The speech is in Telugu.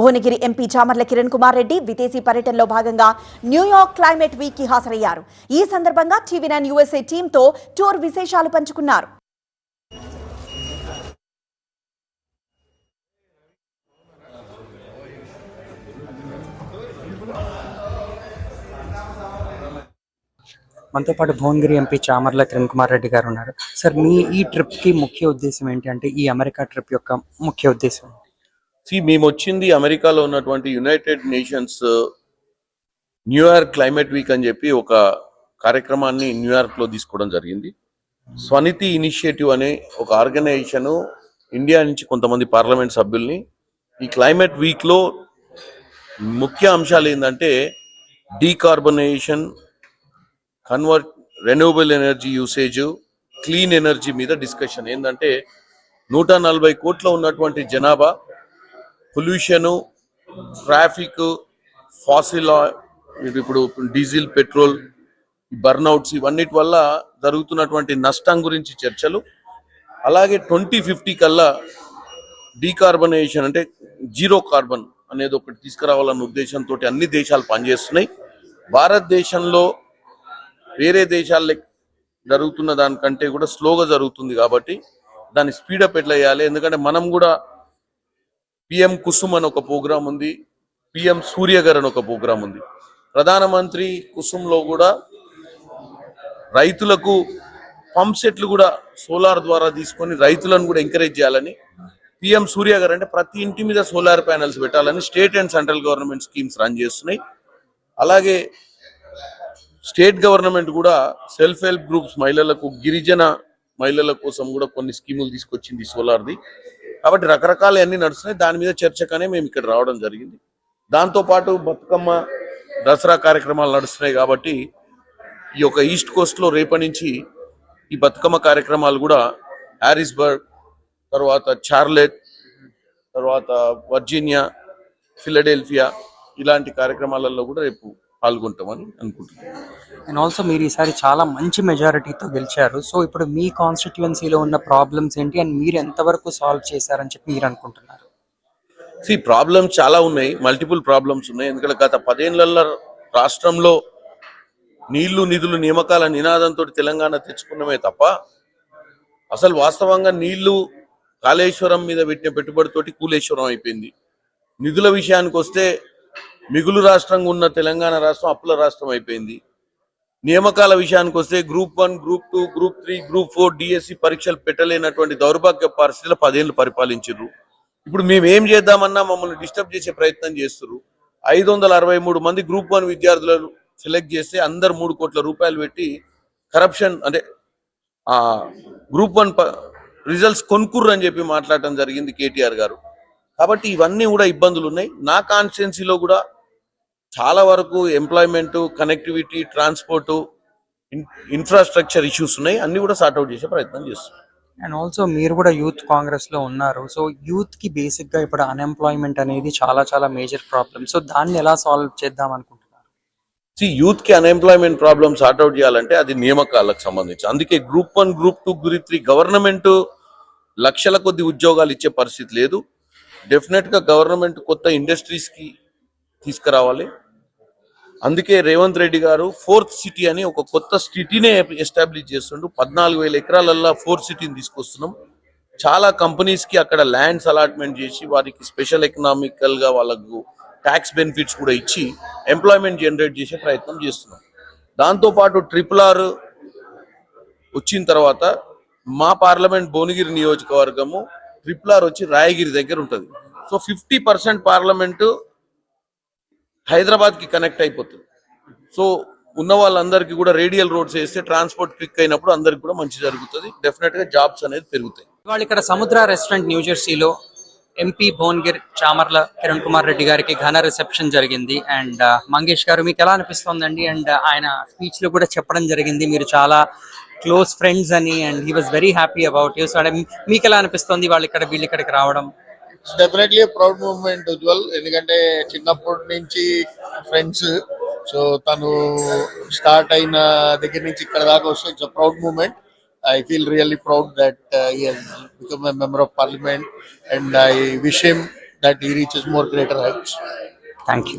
భువనగిరి ఎంపీ చామర్ల కిరణ్ కుమార్ రెడ్డి విదేశీ పర్యటనలో భాగంగా న్యూయార్క్ క్లైమేట్ వీక్కి హాజరయ్యారు. ఈ సందర్భంగా టీవీ నైన్ యూఎస్ఏ టీంతో టూర్ విశేషాలు పంచుకున్నారు. మనతో పాటు భువనగిరి ఎంపీ చామర్ల కిరణ్ కుమార్ రెడ్డి గారు ఉన్నారు. సార్ మీ ఈ ట్రిప్కి ముఖ్య ఉద్దేశం ఏంటి అంటే ఈ అమెరికా ట్రిప్ యొక్క ముఖ్య ఉద్దేశం? సి మేము వచ్చింది అమెరికాలో ఉన్నటువంటి united nations New York climate week అని చెప్పి ఒక కార్యక్రమాన్ని న్యూయార్క్లో తీసుకోవడం జరిగింది. స్వనిధి ఇనిషియేటివ్ అనే ఒక ఆర్గనైజేషన్ ఇండియా నుంచి కొంతమంది పార్లమెంట్ సభ్యుల్ని ఈ క్లైమేట్ వీక్లో ముఖ్య అంశాలు ఏంటంటే decarbonisation convert renewable energy usage clean energy మీద డిస్కషన్ ఏంటంటే నూట నలభై కోట్ల ఉన్నటువంటి జనాభా పొల్యూషన్ ట్రాఫిక్ ఫాసిల్ ఇప్పుడు డీజిల్ పెట్రోల్ బర్న్అవుట్స్ ఇవన్నిటి వల్ల జరుగుతున్నటువంటి నష్టం గురించి చర్చలు. అలాగే ట్వంటీ ఫిఫ్టీ కల్లా డీకార్బనైజేషన్ అంటే జీరో కార్బన్ అనేది ఒకటి తీసుకురావాలన్న ఉద్దేశంతో అన్ని దేశాలు పనిచేస్తున్నాయి. భారతదేశంలో వేరే దేశాల్లో జరుగుతున్న దానికంటే కూడా స్లోగా జరుగుతుంది కాబట్టి దాన్ని స్పీడప్ ఎట్లా వేయాలి ఎందుకంటే మనం కూడా పిఎం కుసుమ్ అని ఒక ప్రోగ్రాం ఉంది పిఎం సూర్యగర్ అని ఒక ప్రోగ్రాం ఉంది. ప్రధానమంత్రి కుసుమ్లో కూడా రైతులకు పంప్ సెట్లు కూడా సోలార్ ద్వారా తీసుకొని రైతులను కూడా ఎంకరేజ్ చేయాలని పిఎం సూర్యగర్ అంటే ప్రతి ఇంటి మీద సోలార్ ప్యానెల్స్ పెట్టాలని state and central government schemes run చేస్తున్నాయి. అలాగే స్టేట్ గవర్నమెంట్ కూడా సెల్ఫ్ హెల్ప్ గ్రూప్స్ మహిళలకు గిరిజన మహిళల కోసం కూడా కొన్ని స్కీములు తీసుకొచ్చింది సోలార్ది. కాబట్టి రకరకాల అన్ని నడుస్తున్నాయి. దాని మీద చర్చకనే మేము ఇక్కడ రావడం జరిగింది. దాంతో పాటు బతుకమ్మ దసరా కార్యక్రమాలు నడుస్తున్నాయి కాబట్టి ఈ యొక్క ఈస్ట్ కోస్ట్లో రేపటి నుంచి ఈ బతుకమ్మ కార్యక్రమాలు కూడా హ్యారిస్బర్గ్ తర్వాత చార్లెట్ తర్వాత వర్జీనియా ఫిలడెల్ఫియా ఇలాంటి కార్యక్రమాలలో కూడా రేపు పాల్గొంటామని అనుకుంటున్నాను. అండ్ ఆల్సో మీరు ఈసారి చాలా మంచి మెజారిటీతో గెలిచారు. సో ఇప్పుడు మీ కాన్స్టిట్యుయెన్సీలో ఉన్న ప్రాబ్లమ్స్ ఏంటి? అండ్ మీరు ఎంతవరకు సాల్వ్ చేశారని చెప్పి మీరు అనుకుంటున్నారు? సి ప్రాబ్లమ్స్ చాలా ఉన్నాయి. మల్టిపుల్ ప్రాబ్లమ్స్ ఉన్నాయి. ఎందుకంటే గత పదేళ్ళలో రాష్ట్రంలో నీళ్ళు నిధులు నియామకాల నినాదంతో తెలంగాణ తెచ్చుకున్నమే తప్ప అసలు వాస్తవంగా నీళ్ళు కాళేశ్వరం మీద పెట్టిన పెట్టుబడితోటి కూలేశ్వరం అయిపోయింది. నిధుల విషయానికి వస్తే మిగులు రాష్ట్రంగా ఉన్న తెలంగాణ రాష్ట్రం అప్పుల రాష్ట్రం అయిపోయింది. నియామకాల విషయానికి వస్తే group one group two group three group four DSC పరీక్షలు పెట్టలేనటువంటి దౌర్భాగ్య పరిస్థితులు పదేళ్ళు పరిపాలించారు ఇప్పుడు మేము ఏం చేద్దామన్నా మమ్మల్ని డిస్టర్బ్ చేసే ప్రయత్నం చేస్తారు ఐదు వందల అరవై మూడు మంది గ్రూప్ వన్ విద్యార్థులను సెలెక్ట్ చేస్తే అందరు మూడు కోట్ల రూపాయలు పెట్టి కరప్షన్ అంటే ఆ గ్రూప్ వన్ రిజల్ట్స్ కొనుక్కుర్రు అని చెప్పి మాట్లాడటం జరిగింది కేటీఆర్ గారు. కాబట్టి ఇవన్నీ కూడా ఇబ్బందులు ఉన్నాయి నా కాన్స్టిట్యున్సీలో కూడా చాలా వరకు employment connectivity transport infrastructure issues ఉన్నాయి. అన్ని కూడా సార్ట్అవుట్ చేసే ప్రయత్నం చేస్తున్నాం. అండ్ ఆల్సో మీరు కూడా యూత్ కాంగ్రెస్లో ఉన్నారు. సో యూత్కి బేసిక్గా ఇప్పుడు అన్ఎంప్లాయ్మెంట్ అనేది చాలా చాలా మేజర్ ప్రాబ్లమ్ సో దాన్ని ఎలా సాల్వ్ చేద్దాం అనుకుంటున్నారు? యూత్కి అన్ఎంప్లాయ్మెంట్ ప్రాబ్లమ్ సార్ట్అవుట్ చేయాలంటే అది నియామకాలకు సంబంధించి. అందుకే group one group two group three government లక్షల కొద్ది ఉద్యోగాలు ఇచ్చే పరిస్థితి లేదు. డెఫినెట్గా గవర్నమెంట్ కొత్త ఇండస్ట్రీస్కి తీసుకురావాలి. అందుకే రేవంత్ రెడ్డి గారు ఫోర్త్ సిటీ అని ఒక కొత్త సిటీనే ఎస్టాబ్లిష్ చేస్తుండు. పద్నాలుగు వేల ఎకరాలల్లో ఫోర్త్ సిటీని తీసుకొస్తున్నాం. చాలా కంపెనీస్కి అక్కడ ల్యాండ్స్ అలాట్మెంట్ చేసి వారికి స్పెషల్ ఎకనామికల్గా వాళ్ళకు ట్యాక్స్ బెనిఫిట్స్ కూడా ఇచ్చి ఎంప్లాయ్మెంట్ జనరేట్ చేసే ప్రయత్నం చేస్తున్నాం. దాంతో పాటు ట్రిపుల్ ఆర్ వచ్చిన తర్వాత మా పార్లమెంట్ భువనగిరి నియోజకవర్గము ట్రిపుల్ ఆర్ వచ్చి రాయగిరి దగ్గర ఉంటుంది. సో ఫిఫ్టీ పర్సెంట్ పార్లమెంటు హైదరాబాద్కి కనెక్ట్ అయిపోతుంది. సో ఉన్న వాళ్ళందరికీ కూడా రేడియల్ రోడ్స్ వేస్తే ట్రాన్స్పోర్ట్ క్లిక్ అయినప్పుడు అందరికి కూడా మంచి జరుగుతుంది. డెఫినెట్గా జాబ్స్ అనేది పెరుగుతాయి. ఇవాళ ఇక్కడ సముద్ర రెస్టారెంట్ న్యూజెర్సీలో ఎంపీ భువన్గిర్ చామర్ల కిరణ్ కుమార్ రెడ్డి గారికి ఘన రిసెప్షన్ జరిగింది. అండ్ uh, మంగేష్ గారు మీకు ఎలా అనిపిస్తోందండి? అండ్ uh, ఆయన స్పీచ్లో కూడా చెప్పడం జరిగింది. మీరు చాలా క్లోజ్ ఫ్రెండ్స్ అని and he was very happy about you so మీకు ఎలా అనిపిస్తోంది వాళ్ళు ఇక్కడ వీళ్ళు ఇక్కడికి రావడం? డెఫినెట్లీ ప్రౌడ్ మూమెంట్ ఉజ్వల్ ఎందుకంటే చిన్నప్పటి నుంచి ఫ్రెండ్స్ సో తను స్టార్ట్ అయిన దగ్గర నుంచి ఇక్కడ దాకా వస్తే it's proud moment I feel really proud that become a member of parliament and I wish him that uh, he reaches more greater heights. Thank you